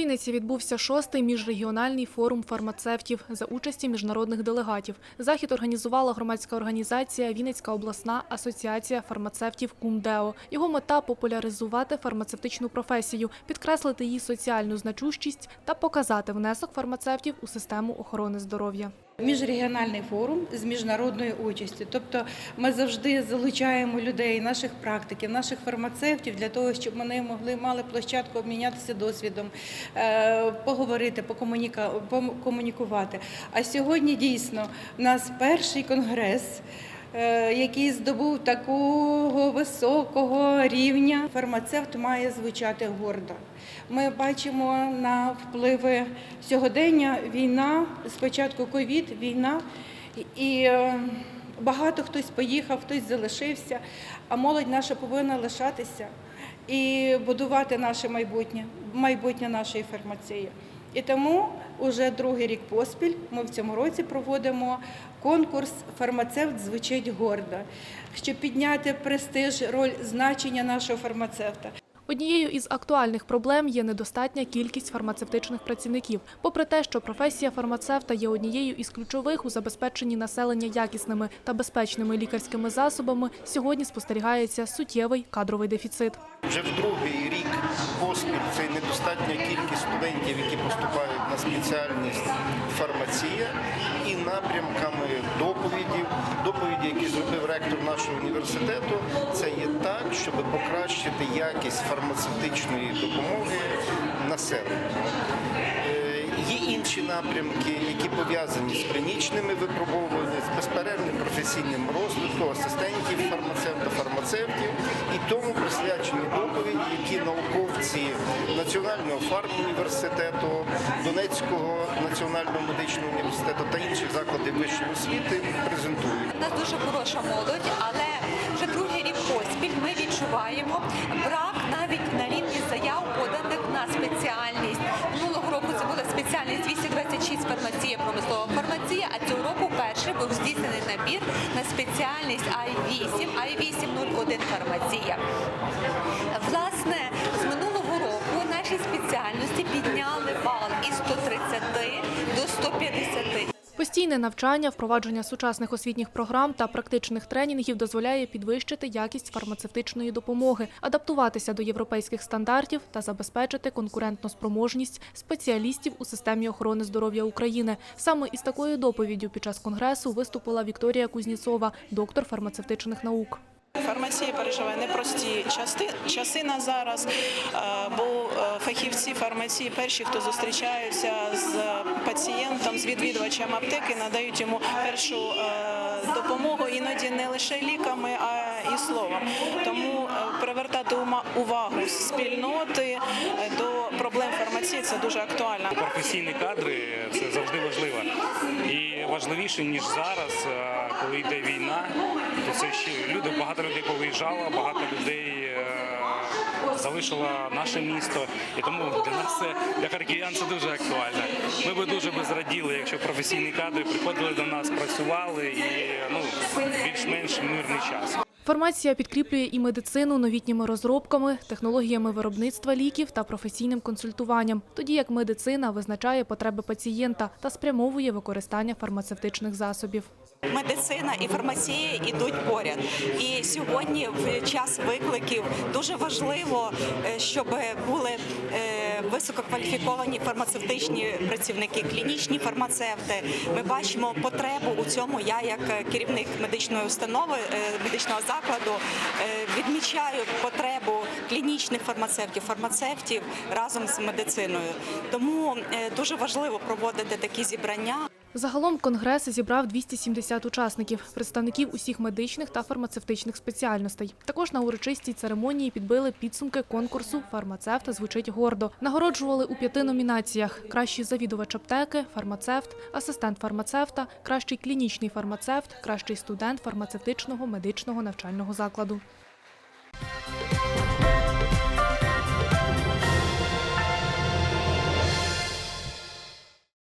Вінниці відбувся шостий міжрегіональний форум фармацевтів за участі міжнародних делегатів. Захід організувала громадська організація Вінницька обласна асоціація фармацевтів КУМДЕО. Його мета популяризувати фармацевтичну професію, підкреслити її соціальну значущість та показати внесок фармацевтів у систему охорони здоров'я. Міжрегіональний форум з міжнародною участю. Тобто ми завжди залучаємо людей, наших практиків, наших фармацевтів для того, щоб вони могли мали площадку обмінятися досвідом, е, поговорити, покомунікувати. А сьогодні дійсно у нас перший конгрес. Е, Який здобув такого високого рівня, фармацевт має звучати гордо. Ми бачимо на впливи сьогодення війна, спочатку ковід, війна, і е, багато хтось поїхав, хтось залишився, а молодь наша повинна лишатися і будувати наше майбутнє, майбутнє нашої фармації. І тому уже другий рік поспіль ми в цьому році проводимо конкурс Фармацевт звучить гордо, щоб підняти престиж, роль значення нашого фармацевта. Однією із актуальних проблем є недостатня кількість фармацевтичних працівників. Попри те, що професія фармацевта є однією із ключових у забезпеченні населення якісними та безпечними лікарськими засобами, сьогодні спостерігається суттєвий кадровий дефіцит. Вже в другий рік поспіль це недостатня кількість студентів, які поступають на спеціальність фармація напрямками доповідів, доповіді, які зробив ректор нашого університету, це є так, щоб покращити якість фармацевтичної допомоги населенню. Інші напрямки, які пов'язані з клінічними випробовуваннями, з безперервним професійним розвитком асистентів фармацевта, фармацевтів і тому присвячені доповіді, які науковці Національного фармуніверситету, Донецького національного медичного університету та інших закладів вищої освіти презентують. Нас дуже хороша молодь, але вже другий рік поспіль ми відчуваємо брак навіть на рівні заяв, 226 промислова фармація, а цього року перший був здійснений набір на спеціальність I8, I801 фармація. Власне, з минулого року наші спеціальності підняли бал із 130 до 150. Постійне навчання, впровадження сучасних освітніх програм та практичних тренінгів дозволяє підвищити якість фармацевтичної допомоги, адаптуватися до європейських стандартів та забезпечити конкурентну спроможність спеціалістів у системі охорони здоров'я України. Саме із такою доповіддю під час конгресу виступила Вікторія Кузніцова, доктор фармацевтичних наук. Фармація переживає непрості часи, часи на зараз, е, бо е, фахівці фармації перші, хто зустрічаються з пацієнтом, з відвідувачем аптеки, надають йому першу е, допомогу іноді не лише ліками, а і словом. Тому е, привертати увагу спільноти е, до проблем фармації це дуже актуально. професійні кадри це завжди важливо. І важливіше, ніж зараз, е, коли йде війна, то це ще люди, багато людей повиїжджало, багато людей залишило наше місто. І тому для нас це для харків'ян це дуже актуально. Ми би дуже би зраділи, якщо професійні кадри приходили до нас, працювали і ну більш-менш мирний час. Фармація підкріплює і медицину новітніми розробками, технологіями виробництва ліків та професійним консультуванням, тоді як медицина визначає потреби пацієнта та спрямовує використання фармацевтичних засобів. Медицина і фармація йдуть поряд. І сьогодні, в час викликів, дуже важливо, е, щоб були е, висококваліфіковані фармацевтичні працівники, клінічні фармацевти. Ми бачимо потребу у цьому. Я, як керівник медичної установи, е, медичного закладу, е, відмічаю потребу клінічних фармацевтів, фармацевтів разом з медициною. Тому е, дуже важливо проводити такі зібрання. Загалом конгрес зібрав 270 учасників, представників усіх медичних та фармацевтичних спеціальностей. Також на урочистій церемонії підбили підсумки конкурсу Фармацевт звучить гордо. Нагороджували у п'яти номінаціях: кращий завідувач аптеки, фармацевт, асистент фармацевта, кращий клінічний фармацевт, кращий студент фармацевтичного медичного навчального закладу.